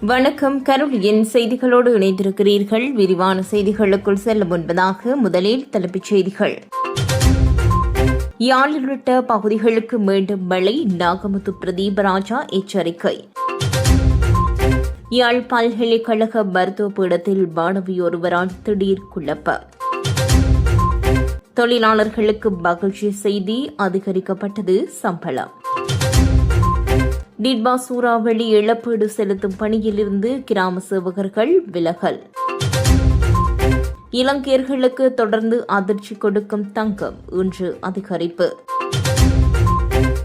வணக்கம். கருளியின் செய்திகளோடு இணைந்திருக்கிறீர்கள். விரிவான செய்திகளுக்குள் செல்ல முன்பதாக முதலில் தலைப்புச் செய்திகள். யாழ் உள்ளிட்ட பகுதிகளுக்கு மீண்டும் மழை நாகமுத்து பிரதீபராஜா எச்சரிக்கை. யாழ் பல்கலைக்கழக மருத்துவ பீடத்தில் மாணவி ஒருவரால் திடீர் குழப்ப. தொழிலாளர்களுக்கு மகிழ்ச்சி செய்தி அதிகரிக்கப்பட்டது சம்பளம். டிட்பா சூறாவளி இழப்பீடு செலுத்தும் பணியிலிருந்து கிராம சேவகர்கள் விலகல். இலங்கையர்களுக்கு தொடர்ந்து அதிர்ச்சி கொடுக்கும் தங்கம் இன்று அதிகரிப்பு.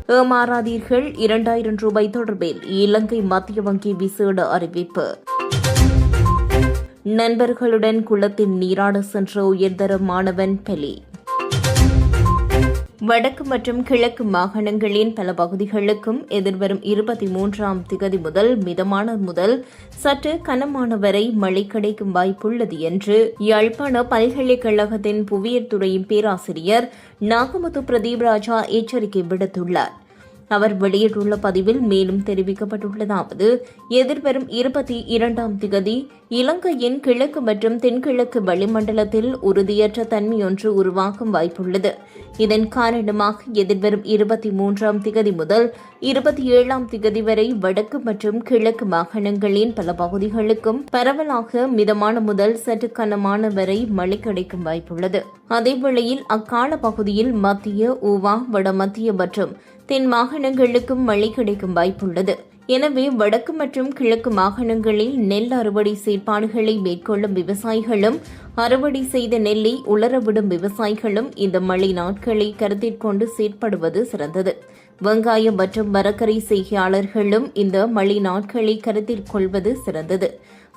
ஏமாறாதீர்கள் இரண்டாயிரம் ரூபாய் தொடர்பில் இலங்கை மத்திய வங்கி விசேட அறிவிப்பு. நண்பர்களுடன் குளத்தில் நீராட சென்ற உயர்தர மாணவன் பெலி. வடக்கு மற்றும் கிழக்கு மாகாணங்களின் பல பகுதிகளுக்கும் எதிர்வரும் இருபத்தி மூன்றாம் திகதி முதல் மிதமான முதல் சற்று கனமான வரை மழை கிடைக்கும் வாய்ப்புள்ளது என்று யாழ்ப்பாண பல்கலைக்கழகத்தின் புவியியல் துறையின் பேராசிரியர் நாகமுத்து பிரதீப் ராஜா எச்சரிக்கை விடுத்துள்ளார். அவர் வெளியிட்டுள்ள பதிவில் மேலும் தெரிவிக்கப்பட்டுள்ளதாவது எதிர்வரும் இருபத்தி இரண்டாம் திகதி இலங்கையின் கிழக்கு மற்றும் தென்கிழக்கு வளிமண்டலத்தில் உறுதியற்ற தன்மையொன்று உருவாகும் வாய்ப்புள்ளது. இதன் காரணமாக எதிர்வரும் இருபத்தி மூன்றாம் திகதி முதல் இருபத்தி ஏழாம் திகதி வரை வடக்கு மற்றும் கிழக்கு மாகாணங்களின் பல பகுதிகளுக்கும் பரவலாக மிதமான முதல் சற்று கனமான வரை மழை கிடைக்கும் வாய்ப்புள்ளது. அதேவேளையில் அக்கால பகுதியில் மத்திய ஊவா வடமத்திய மற்றும் தென் மாகாணங்களுக்கும் மழை கிடைக்கும் வாய்ப்புள்ளது. எனவே வடக்கு மற்றும் கிழக்கு மாகாணங்களில் நெல் அறுவடை செயற்பாடுகளை மேற்கொள்ளும் விவசாயிகளும் அறுவடை செய்த நெல்லை உலரவிடும் விவசாயிகளும் இந்த மழை நாட்களை கருத்தில் கொண்டு செயற்படுவது சிறந்தது. வெங்காயம் மற்றும் மரக்கரை செய்கையாளர்களும் இந்த மழை நாட்களை கருத்தில் கொள்வது சிறந்தது.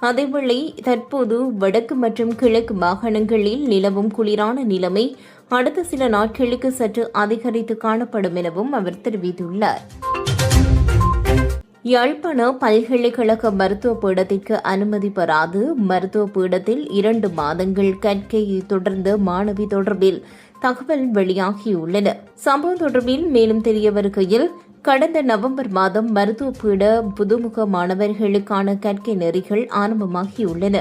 அதேவேளை தற்போது வடக்கு மற்றும் கிழக்கு மாகாணங்களில் நிலவும் குளிரான நிலைமை அடுத்த சில நாட்களுக்கு சற்று அதிகரித்து காணப்படும் எனவும் அவர் தெரிவித்துள்ளார். யாழ்ப்பாண பல்கலைக்கழக மருத்துவ பீடத்திற்கு அனுமதி பெறாது. மருத்துவ பீடத்தில் இரண்டு மாதங்கள் கற்கையை தொடர்ந்த மாணவி தொடர்பில் தகவல் வெளியாகியுள்ளன. சம்பவம் தொடர்பில் மேலும் தெரிய வருகையில் கடந்த நவம்பர் மாதம் மருத்துவ பீட புதுமுக மாணவர்களுக்கான கற்கை நெறிகள் ஆரம்பமாகியுள்ளன.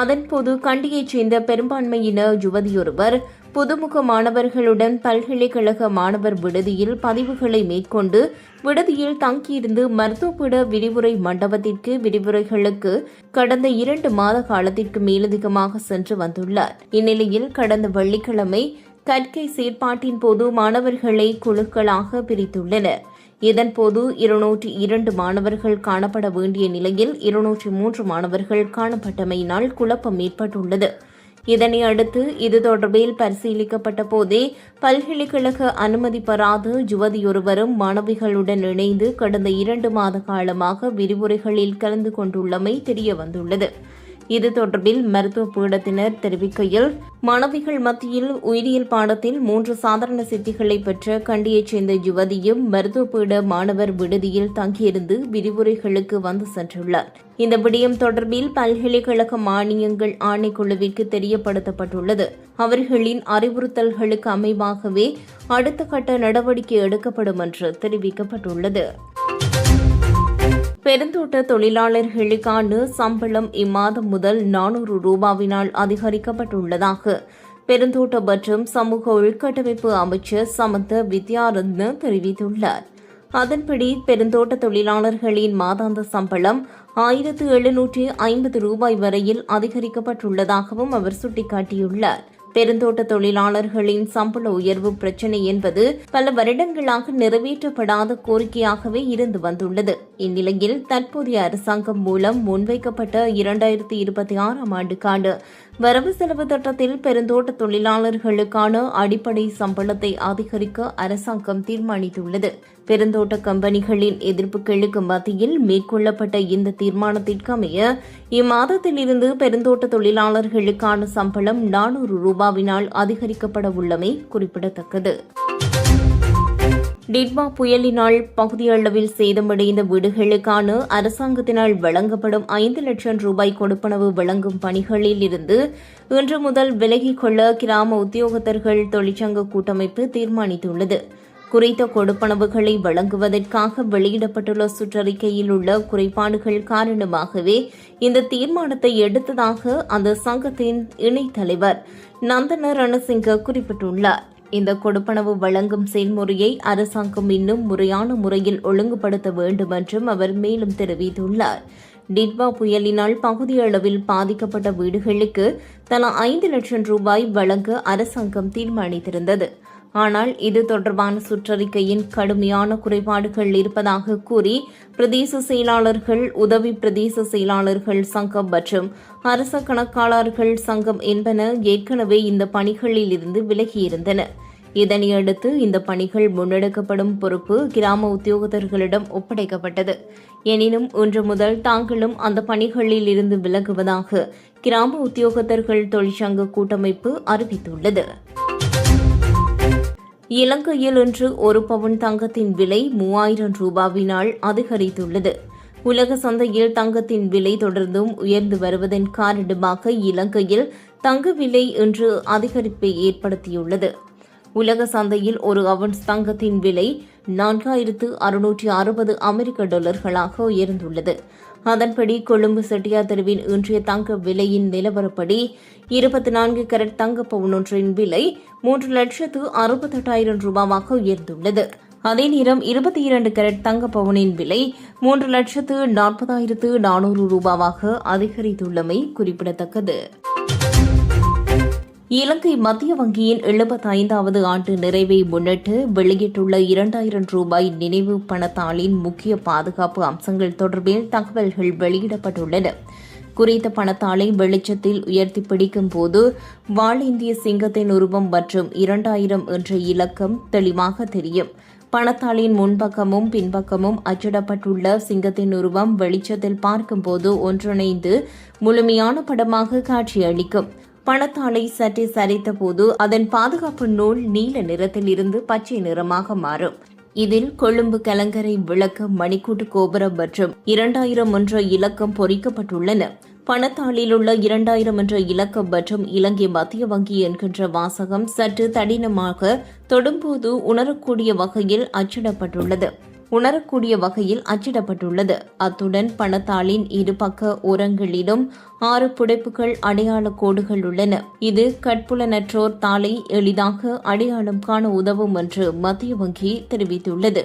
அதன்போது கண்டியைச் சேர்ந்த பெரும்பான்மையின யுவதியொருவர் புதுமுக மாணவர்களுடன் பல்கலைக்கழக மாணவர் விடுதியில் பதிவுகளை மேற்கொண்டு விடுதியில் தங்கியிருந்து மருத்துவப்பிட விரிவுரை மண்டபத்திற்கு விரிவுரைகளுக்கு கடந்த இரண்டு மாத காலத்திற்கு மேலதிகமாக சென்று வந்துள்ளார். இந்நிலையில் கடந்த வெள்ளிக்கிழமை கற்கை செயற்பாட்டின் போது மாணவர்களை குழுக்களாக பிரித்துள்ளனர். இதன்போது இருநூற்றி இரண்டு மாணவர்கள் காணப்பட வேண்டிய நிலையில் இருநூற்றி மூன்று மாணவர்கள் காணப்பட்டமையினால் குழப்பம் ஏற்பட்டுள்ளது. இதனை அடுத்து இது தொடர்பில் பரிசீலிக்கப்பட்ட போதே பல்கலைக்கழக அனுமதி பெறாத யுவதியொருவரும் மாணவிகளுடன் இணைந்து கடந்த இரண்டு மாத காலமாக விரிவுரைகளில் கலந்து கொண்டுள்ளமை தெரியவந்துள்ளது. இது தொடர்பில் மருத்துவ பீடத்தினர் தெரிவிக்கையில் மாணவிகள் மத்தியில் உயிரியல் பாடத்தில் மூன்று சாதாரண சித்திகளை பெற்ற கண்டியைச் சேர்ந்த யுவதியும் மருத்துவ பீட மாணவர் விடுதியில் தங்கியிருந்து விரிவுரைகளுக்கு வந்து சென்றுள்ளார். இந்த விடயம் தொடர்பில் பல்கலைக்கழக மானியங்கள் ஆணைக்குழுவிற்கு தெரியப்படுத்தப்பட்டுள்ளது. அவர்களின் அறிவுறுத்தல்களுக்கு அமைவாகவே அடுத்த கட்ட நடவடிக்கை எடுக்கப்படும் என்று தெரிவிக்கப்பட்டுள்ளது. பெருந்தோட்ட தொழிலாளர்களுக்கான சம்பளம் இம்மாதம் முதல் நானூறு ரூபாவினால் அதிகரிக்கப்பட்டுள்ளதாக பெருந்தோட்ட மற்றும் சமூக உள்கட்டமைப்பு அமைச்சர் சமந்த வித்யாரத்ன தெரிவித்துள்ளார். அதன்படி பெருந்தோட்ட தொழிலாளர்களின் மாதாந்த சம்பளம் ஆயிரத்து எழுநூற்றி ஐம்பது ரூபாய் வரையில் அதிகரிக்கப்பட்டுள்ளதாகவும் அவர் சுட்டிக்காட்டியுள்ளார். பெருந்தோட்ட தொழிலாளர்களின் சம்பள உயர்வு பிரச்சினை என்பது பல வருடங்களாக நிறைவேற்றப்படாத கோரிக்கையாகவே இருந்து வந்துள்ளது. இந்நிலையில் தற்போதைய அரசாங்கம் மூலம் முன்வைக்கப்பட்ட இரண்டாயிரத்தி இருபத்தி ஆறாம் ஆண்டுக்கான வரவு செலவு திட்டத்தில் பெருந்தோட்ட தொழிலாளர்களுக்கான அடிப்படை சம்பளத்தை அதிகரிக்க அரசாங்கம் தீர்மானித்துள்ளது. பெருந்தோட்ட கம்பெனிகளின் எதிர்ப்புகளுக்கு மத்தியில் மேற்கொள்ளப்பட்ட இந்த தீர்மானத்திற்கு அமைய இம்மாதத்திலிருந்து பெருந்தோட்ட தொழிலாளர்களுக்கான சம்பளம் நானூறு ரூபாவினால் அதிகரிக்கப்பட உள்ளமை குறிப்பிடத்தக்கது. டிட்வா புயலினால் பகுதியளவில் சேதமடைந்த வீடுகளுக்கான அரசாங்கத்தினால் வழங்கப்படும் ஐந்து லட்சம் ரூபாய் கொடுப்பனவு வழங்கும் பணிகளில் இருந்து இன்று முதல் விலகிக் கொள்ள கிராம உத்தியோகத்தர்கள் தொழிற்சங்க கூட்டமைப்பு தீர்மானித்துள்ளது. குறித்த கொடுப்பனவுகளை வழங்குவதற்காக வெளியிடப்பட்டுள்ள சுற்றறிக்கையில் உள்ள குறைபாடுகள் காரணமாகவே இந்த தீர்மானத்தை எடுத்ததாக அந்த சங்கத்தின் இணைத் தலைவர் நந்தன ரணசிங்க குறிப்பிட்டுள்ளார். இந்த கொடுப்பனவு வழங்கும் செயல்முறையை அரசாங்கம் இன்னும் முறையான முறையில் ஒழுங்குபடுத்த வேண்டும் என்றும் அவர் மேலும் தெரிவித்துள்ளார். டிட்வா புயலினால் பகுதியளவில் பாதிக்கப்பட்ட வீடுகளுக்கு தலா ஐந்து லட்சம் ரூபாய் வழங்க அரசாங்கம் தீர்மானித்திருந்தது. ஆனால் இது தொடர்பான சுற்றறிக்கையின் கடுமையான குறைபாடுகள் இருப்பதாக கூறி பிரதேச செயலாளர்கள் உதவி பிரதேச செயலாளர்கள் சங்கம் மற்றும் அரச கணக்காளர்கள் சங்கம் என்பன ஏற்கனவே இந்த பணிகளில் இருந்து விலகியிருந்தன. இதனையடுத்து இந்த பணிகள் முன்னெடுக்கப்படும் பொறுப்பு கிராம உத்தியோகத்தர்களிடம் ஒப்படைக்கப்பட்டது. எனினும் இன்று முதல் தாங்களும் அந்த பணிகளில் இருந்து விலகுவதாக கிராம உத்தியோகத்தர்கள் தொழிற்சங்க கூட்டமைப்பு அறிவித்துள்ளது. இலங்கையில் இன்று ஒரு பவுன் தங்கத்தின் விலை மூவாயிரம் ரூபாவினால் அதிகரித்துள்ளது. உலக சந்தையில் தங்கத்தின் விலை தொடர்ந்தும் உயர்ந்து வருவதன் காரணமாக இலங்கையில் தங்க விலை இன்று அதிகரிப்பை ஏற்படுத்தியுள்ளது. உலக சந்தையில் ஒரு அவன்ஸ் தங்கத்தின் விலை நான்காயிரத்து அறுநூற்றி அறுபது அமெரிக்க டாலர்களாக உயர்ந்துள்ளது. அதன்படி கொழும்பு செட்டியார் தெருவின் இன்றைய தங்க விலையின் நிலவரப்படி இருபத்தி நான்கு கரட் தங்க பவுன் ஒன்றின் விலை மூன்று லட்சத்து அறுபத்தெட்டாயிரம் ரூபாவாக உயர்ந்துள்ளது. அதே நேரம் இருபத்தி இரண்டு கரட் தங்க பவுனின் விலை மூன்று லட்சத்து நாற்பதாயிரத்து நானூறு ரூபாவாக அதிகரித்துள்ளமை குறிப்பிடத்தக்கது. இலங்கை மத்திய வங்கியின் எழுபத்தைந்தாவது ஆண்டு நிறைவை முன்னிட்டு வெளியிட்டுள்ள இரண்டாயிரம் ரூபாய் நினைவு பணத்தாளின் முக்கிய பாதுகாப்பு அம்சங்கள் தொடர்பில் தகவல்கள் வெளியிடப்பட்டுள்ளன. குறித்த பணத்தாளை வெளிச்சத்தில் உயர்த்தி பிடிக்கும் போது வாள் இந்திய சிங்கத்தின் உருவம் மற்றும் இரண்டாயிரம் என்ற இலக்கம் தெளிவாக தெரியும். பணத்தாளின் முன்பக்கமும் பின்பக்கமும் அச்சிடப்பட்டுள்ள சிங்கத்தின் உருவம் வெளிச்சத்தில் பார்க்கும்போது ஒன்றிணைந்து முழுமையான படமாக காட்சியளிக்கும். பணத்தாளை சற்றே சரித்த போது அதன் பாதுகாப்பு நூல் நீல நிறத்தில் இருந்து பச்சை நிறமாக மாறும். இதில் கொழும்பு கலங்கரை விளக்க மணிக்கூட்டு கோபுரம் மற்றும் இரண்டாயிரம் என்ற இலக்கம் பொறிக்கப்பட்டுள்ளன. பணத்தாளில் உள்ள இரண்டாயிரம் என்ற இலக்கம் மற்றும் இலங்கை மத்திய வங்கி என்கின்ற வாசகம் சற்று தடினமாக தொடும்போது உணரக்கூடிய வகையில் அச்சிடப்பட்டுள்ளது. உணரக்கூடிய வகையில் அச்சிடப்பட்டுள்ளது. அத்துடன் பணத்தாளின் இருபக்க ஓரங்களிலும் ஆறு புடைப்புகள் அடையாள கோடுகள் உள்ளன. இது கட்புலனற்றோர் தாளை எளிதாக அடையாளம் காண உதவும் என்று மத்திய வங்கி தெரிவித்துள்ளது.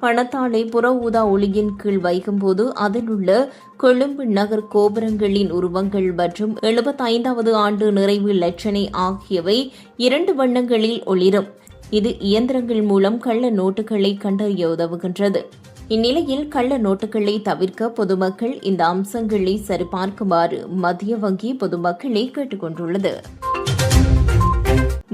பணத்தாளை புற ஊதா ஒளியின் கீழ் வைக்கும்போது அதில் உள்ள கொழும்பு நகர் கோபுரங்களின் உருவங்கள் மற்றும் எழுபத்தைந்தாவது ஆண்டு நிறைவு லட்சணை ஆகியவை இரண்டு வண்ணங்களில் ஒளிரும். இது இயந்திரங்கள் மூலம் கள்ள நோட்டுகளை கண்டறிய உதவுகின்றது. இந்நிலையில் கள்ள நோட்டுகளை தவிர்க்க பொதுமக்கள் இந்த அம்சங்களை சரிபார்க்குமாறு மத்திய வங்கி பொதுமக்களை கேட்டுக்கொண்டுள்ளது.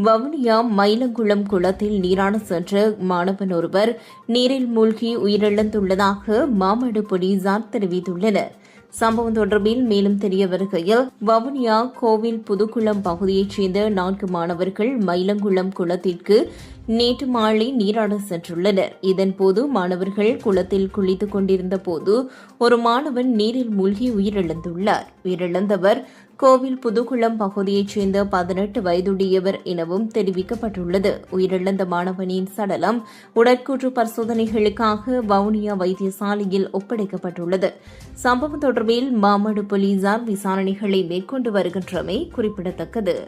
வவுனியா மயிலங்குளம் குளத்தில் நீராட சென்ற மாணவன் ஒருவர் நீரில் மூழ்கி உயிரிழந்துள்ளதாக மாமடு போலீசார் தெரிவித்துள்ளனர். சம்பவம் தொடர்பில் மேலும் தெரிய வருகையில் வவுனியா கோவில் புதுக்குளம் பகுதியைச் சேர்ந்த நான்கு மாணவர்கள் மயிலங்குளம் குளத்திற்கு நேற்று மாலை நீராட சென்றுள்ளனர். இதன்போது மாணவர்கள் குளத்தில் குளித்துக் கொண்டிருந்த போது ஒரு மாணவன் நீரில் மூழ்கி உயிரிழந்துள்ளார். உயிரிழந்தவர் கோவில் புதுக்குளம் பகுதியைச் சேர்ந்த பதினெட்டு வயதுடையவர் எனவும் தெரிவிக்கப்பட்டுள்ளது. உயிரிழந்த மாணவனின் சடலம் உடற்கூற்று பரிசோதனைகளுக்காக வவுனியா வைத்தியசாலையில் ஒப்படைக்கப்பட்டுள்ளது. சம்பவம் தொடர்பில் மாமடு போலீசார் விசாரணைகளை மேற்கொண்டு வருகின்றமை குறிப்பிடத்தக்கது.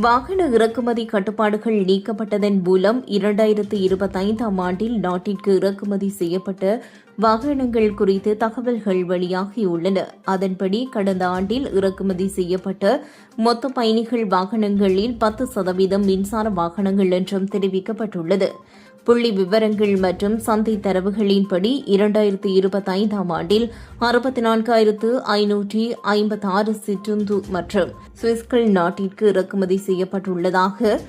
வாகன இறக்குமதி கட்டுப்பாடுகள் நீக்கப்பட்டதன் மூலம் இரண்டாயிரத்து இருபத்தைந்தாம் ஆண்டில் நாட்டிற்கு இறக்குமதி செய்யப்பட்ட வாகனங்கள் குறித்து தகவல்கள் வெளியாகியுள்ளன. அதன்படி கடந்த ஆண்டில் இறக்குமதி செய்யப்பட்ட மொத்த பயணிகள் வாகனங்களில் பத்து சதவீதம் மின்சார வாகனங்கள் என்றும் தெரிவிக்கப்பட்டுள்ளது. புள்ளி விவரங்கள் மற்றும் சந்தை தரவுகளின்படி இரண்டாயிரத்தி இருபத்தைந்தாம் ஆண்டில் அறுபத்தி நான்காயிரத்து ஐநூற்றி ஐம்பத்தி ஆறு சிற்றுந்து மற்றும் சுவிஸ்கள் நாட்டிற்கு இறக்குமதி செய்யப்பட்டுள்ளதாக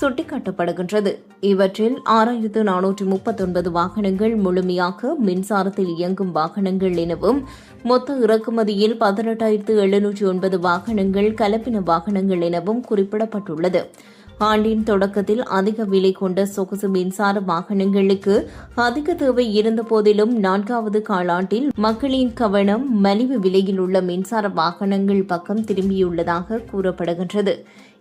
சுட்டிக்காட்டப்படுகின்றது. இவற்றில் ஆறாயிரத்து நானூற்றி முப்பத்தொன்பது வாகனங்கள் முழுமையாக மின்சாரத்தில் இயங்கும் வாகனங்கள் எனவும் மொத்த இறக்குமதியில் பதினெட்டாயிரத்து எழுநூற்றி ஒன்பது வாகனங்கள் கலப்பின வாகனங்கள் எனவும் குறிப்பிடப்பட்டுள்ளது. ஆண்டின் தொடக்கத்தில் அதிக விலை கொண்ட சொகுசு மின்சார வாகனங்களுக்கு அதிக தேவை இருந்த போதிலும் நான்காவது காலாண்டில் மக்களின் கவனம் மலிவு விலையில் உள்ள மின்சார வாகனங்கள் பக்கம் திரும்பியுள்ளதாக கூறப்படுகின்றது.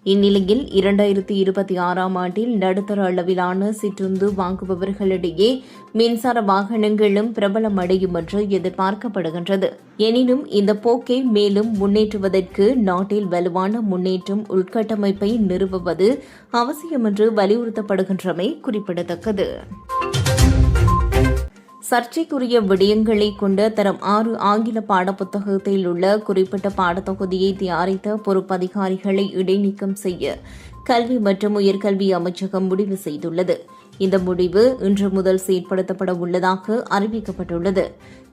இந்நிலையில் இரண்டாயிரத்தி இருபத்தி ஆறாம் ஆண்டில் நடுத்தர அளவிலான சிற்றுந்து வாங்குபவர்களிடையே மின்சார வாகனங்களும் பிரபலமடையும் என்று எதிர்பார்க்கப்படுகின்றது. எனினும் இந்த போக்கை மேலும் முன்னேற்றுவதற்கு நாட்டில் வலுவான முன்னேற்றம் உள்கட்டமைப்பை நிறுவுவது அவசியம் என்று வலியுறுத்தப்படுகின்றமை குறிப்பிடத்தக்கது. சர்ச்சைக்குரிய விடயங்களை கொண்ட தரம் ஆறு ஆங்கில பாடப்புத்தகத்தில் உள்ள குறிப்பிட்ட பாடத்தொகுதியை தயாரித்த பொறுப்பதிகாரிகளை இடைநீக்கம் செய்ய கல்வி மற்றும் உயர்கல்வி அமைச்சகம் முடிவு செய்துள்ளது. இந்த முடிவு இன்று முதல் செயற்படுத்தப்பட உள்ளதாக அறிவிக்கப்பட்டுள்ளது.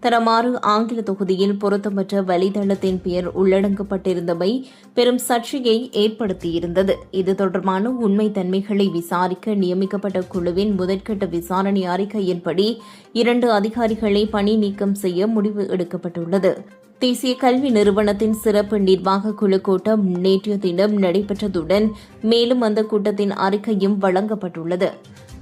தரமாறு ஆங்கில தொகுதியில் பொருத்தமற்ற வலைதளத்தின் பெயர் உள்ளடங்கப்பட்டிருந்தமை பெரும் சர்ச்சையை ஏற்படுத்தியிருந்தது. இது தொடர்பான உண்மை தன்மைகளை விசாரிக்க நியமிக்கப்பட்ட குழுவின் முதற்கட்ட விசாரணை அறிக்கையின்படி இரண்டு அதிகாரிகளை பணி நீக்கம் செய்ய முடிவு எடுக்கப்பட்டுள்ளது. தேசிய கல்வி நிறுவனத்தின் சிறப்பு நிர்வாக குழு கூட்டம் நேற்றைய தினம் நடைபெற்றதுடன் மேலும் அந்த கூட்டத்தின் அறிக்கையும் வழங்கப்பட்டுள்ளது.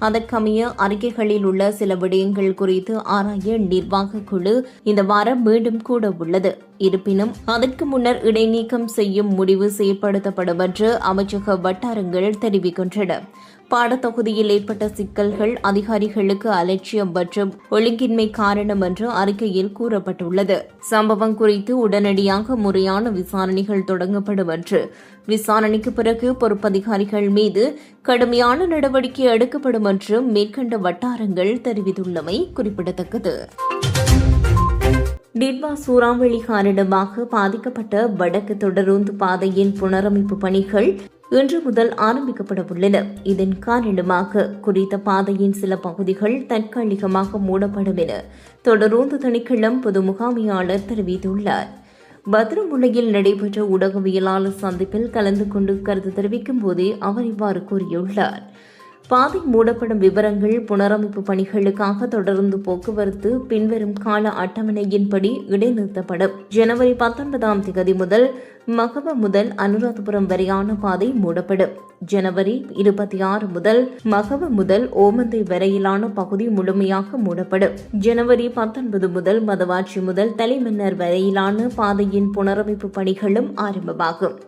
அதற்கமைய அறிக்கைகளில் உள்ள சில விடயங்கள் குறித்து ஆராய நிர்வாக குழு இந்த வாரம் மீண்டும் கூட உள்ளது. இருப்பினும் அதற்கு முன்னர் இடைநீக்கம் செய்யும் முடிவு செயற்படுத்தப்படும் என்று அமைச்சக வட்டாரங்கள் தெரிவிக்கின்றன. பாடத்தொகுதியில் ஏற்பட்ட சிக்கல்கள் அதிகாரிகளுக்கு அலட்சியம் மற்றும் ஒழுங்கின்மை காரணம் என்று அறிக்கையில் கூறப்பட்டுள்ளது. சம்பவம் குறித்து உடனடியாக முறையான விசாரணைகள் தொடங்கப்படும் என்று விசாரணைக்கு பிறகு பொறுப்பதிகாரிகள் மீது கடுமையான நடவடிக்கை எடுக்கப்படும் என்று மேற்கண்ட வட்டாரங்கள் தெரிவித்துள்ளமை குறிப்பிடத்தக்கது. டிட்வா சூறாவளி காரணமாக பாதிக்கப்பட்ட வடக்கு தொடருந்து பாதையின் புனரமைப்பு பணிகள் இன்று முதல் ஆரம்பிக்கப்பட உள்ளன இதன் காரணமாக குறித்த பாதையின் சில பகுதிகள் தற்காலிகமாக மூடப்படும் என தொடரூந்து திணைக்களம் பொது முகாமையாளர் தெரிவித்துள்ளார். பத்ரமுலையில் நடைபெற்ற ஊடகவியலாளர் சந்திப்பில் கலந்து கொண்டு கருத்து தெரிவிக்கும் போதே அவர் இவ்வாறு கூறியுள்ளார். பாதை மூடப்படும் விவரங்கள் புனரமைப்பு பணிகளுக்காக தொடர்ந்து போக்குவரத்து பின்வரும் கால அட்டவணையின்படி இடைநிறுத்தப்படும். ஜனவரி பத்தொன்பதாம் தேதி முதல் மகவ முதல் அனுராதபுரம் வரையான பாதை மூடப்படும். ஜனவரி இருபத்தி ஆறு முதல் மகவ முதல் ஓமந்தை வரையிலான பகுதி முழுமையாக மூடப்படும். ஜனவரி பத்தொன்பது முதல் மதவாட்சி முதல் தலைமன்னர் வரையிலான பாதையின் புனரமைப்பு பணிகளும் ஆரம்பமாகும்.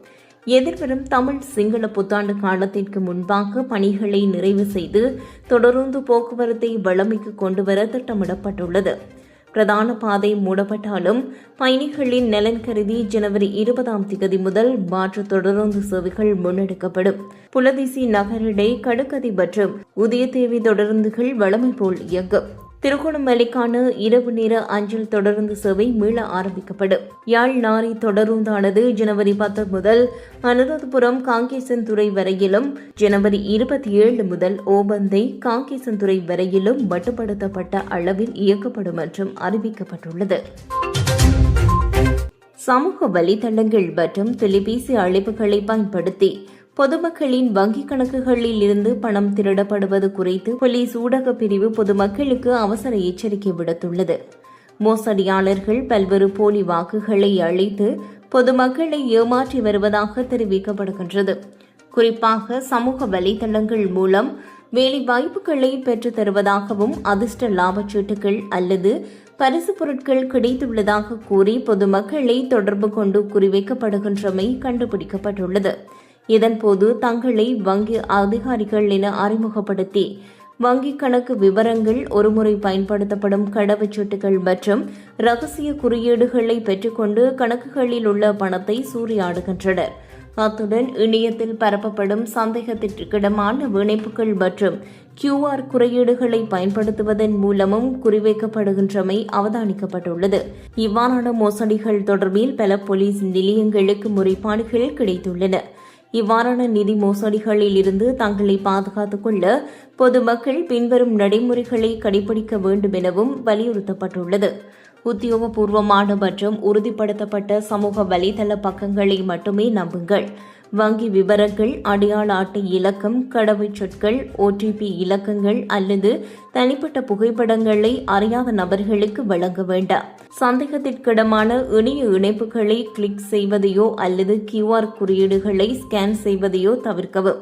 எதிர்வரும் தமிழ் சிங்கள புத்தாண்டு காலத்திற்கு முன்பாக பணிகளை நிறைவு செய்து தொடர்ந்து போக்குவரத்தை வளமைக்கு கொண்டுவர திட்டமிடப்பட்டுள்ளது. பிரதான பாதை மூடப்பட்டாலும் பயணிகளின் நலன் கருதி ஜனவரி இருபதாம் தேதி முதல் மாற்று தொடருந்து சேவைகள் முன்னெடுக்கப்படும். புலதிசி நகரிடை கடுக்கதி மற்றும் உதயதேவி தொடருந்துகள் வளமை போல் இயங்கும். திருகோணமலைக்கான இரவு நேர அஞ்சல் தொடருந்து சேவை மீள ஆரம்பிக்கப்படும். யாழ் நாரி தொடருந்தானது ஜனவரி பத்து முதல் அனுராதபுரம் காங்கேசன்துறை வரையிலும் ஜனவரி இருபத்தி ஏழு முதல் ஓபந்தை காங்கேசன்துறை வரையிலும் மட்டுப்படுத்தப்பட்ட அளவில் இயக்கப்படும் என்றும் அறிவிக்கப்பட்டுள்ளது. சமூக வலைதளங்கள் மற்றும் தொலைபேசி அழைப்புகளை பயன்படுத்தி பொதுமக்களின் வங்கிக் கணக்குகளில் இருந்து பணம் திருடப்படுவது குறித்து போலீஸ் ஊடக பிரிவு பொதுமக்களுக்கு அவசர எச்சரிக்கை விடுத்துள்ளது. மோசடியாளர்கள் பல்வேறு போலி வாக்குகளை அளித்து பொதுமக்களை ஏமாற்றி வருவதாக தெரிவிக்கப்படுகின்றது. குறிப்பாக சமூக வலைதளங்கள் மூலம் வேலை வாய்ப்புகளை பெற்றுத் தருவதாகவும் அதிர்ஷ்ட லாபச்சீட்டுகள் அல்லது பரிசு பொருட்கள் கிடைத்துள்ளதாக கூறி பொதுமக்களை தொடர்பு கொண்டு குறிவைக்கப்படுகின்றமை கண்டுபிடிக்கப்பட்டுள்ளது. இதன்போது தங்களை வங்கி அதிகாரிகள் என அறிமுகப்படுத்தி வங்கிக் கணக்கு விவரங்கள் ஒருமுறை பயன்படுத்தப்படும் கடவுச்சீட்டுகள் மற்றும் ரகசிய குறியீடுகளை பெற்றுக்கொண்டு கணக்குகளில் உள்ள பணத்தை சூறையாடுகின்றனர். அத்துடன் இணையத்தில் பரப்பப்படும் சந்தேகத்திற்கிடமான இணைப்புகள் மற்றும் கியூஆர் குறியீடுகளை பயன்படுத்துவதன் மூலமும் குறிவைக்கப்படுகின்றமை அவதானிக்கப்பட்டுள்ளது. இவ்வாறான மோசடிகள் தொடர்பில் பல போலீஸ் நிலையங்களுக்கு முறைப்பாடுகள் கிடைத்துள்ளன. இவ்வாறான நிதி மோசடிகளில் இருந்து தங்களை பாதுகாத்துக் கொள்ள பொதுமக்கள் பின்வரும் நடைமுறைகளை கடைபிடிக்க வேண்டும் எனவும் வலியுறுத்தப்பட்டுள்ளது. உத்தியோகபூர்வமான மற்றும் உறுதிப்படுத்தப்பட்ட சமூக வலைதள பக்கங்களை மட்டுமே நம்புங்கள். வங்கி விவரங்கள் அடையாள அட்டை இலக்கம் கடவுச்சொற்கள் ஓடிபி இலக்கங்கள் அல்லது தனிப்பட்ட புகைப்படங்களை அறியாத நபர்களுக்கு வழங்க வேண்டாம். சந்தேகத்திற்கிடமான இணைய இணைப்புகளை கிளிக் செய்வதையோ அல்லது கியூஆர் குறியீடுகளை ஸ்கேன் செய்வதையோ தவிர்க்கவும்.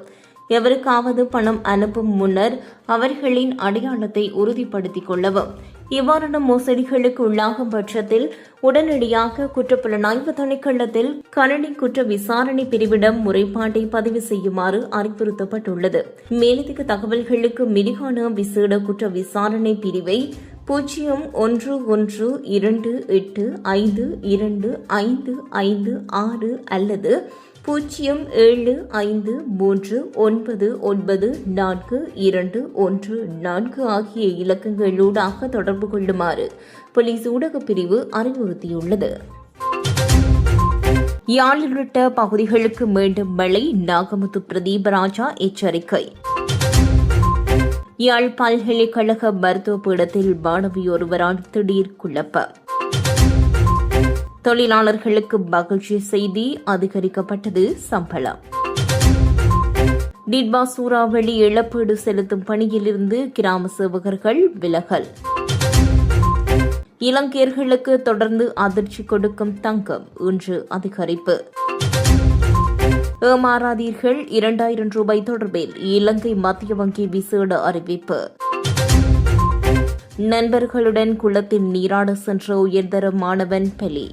எவருக்காவது பணம் அனுப்பும் முன்னர் அவர்களின் அடையாளத்தை உறுதிப்படுத்திக் கொள்ளவும். இவ்வாறான மோசடிகளுக்கு உள்ளாகும் பட்சத்தில் உடனடியாக குற்றப்புலனாய்வு திணைக்களத்தில் கணனி குற்ற விசாரணை பிரிவிடம் முறைப்பாட்டை பதிவு செய்யுமாறு அறிவுறுத்தப்பட்டுள்ளது. மேலதிக தகவல்களுக்கு மிரிகான விசேட குற்ற விசாரணை பிரிவை பூஜ்ஜியம் ஒன்று ஒன்று இரண்டு எட்டு ஐந்து இரண்டு ஐந்து ஐந்து ஆறு அல்லது பூஜ்ஜியம் ஏழு ஐந்து மூன்று ஒன்பது ஒன்பது நான்கு இரண்டு ஒன்று நான்கு ஆகிய இலக்கங்களூடாக தொடர்பு கொள்ளுமாறு போலீஸ் ஊடகப் பிரிவு அறிவுறுத்தியுள்ளது. யாழ் உள்ளிட்ட பகுதிகளுக்கு மீண்டும் மழை நாகமுத்து பிரதீபராஜா எச்சரிக்கை. யாழ் பல்கலைக்கழக மருத்துவ பீடத்தில் மாணவி ஒருவரால் திடீர் குழப்பம். தொழிலாளர்களுக்கு மகிழ்ச்சி செய்தி அதிகரிக்கப்பட்டது சம்பளம். டிட்பா சூறாவளி இழப்பீடு செலுத்தும் பணியிலிருந்து கிராம சேவகர்கள் விலகல். இலங்கையர்களுக்கு தொடர்ந்து அதிர்ச்சி கொடுக்கும் தங்கம் இன்று அதிகரிப்பு. ஏமாறாதீர்கள் இரண்டாயிரம் ரூபாய் தொடர்பில் இலங்கை மத்திய வங்கி விசேட அறிவிப்பு. நண்பர்களுடன் குளத்தில் நீராட சென்ற உயர்தர மாணவன் பலி.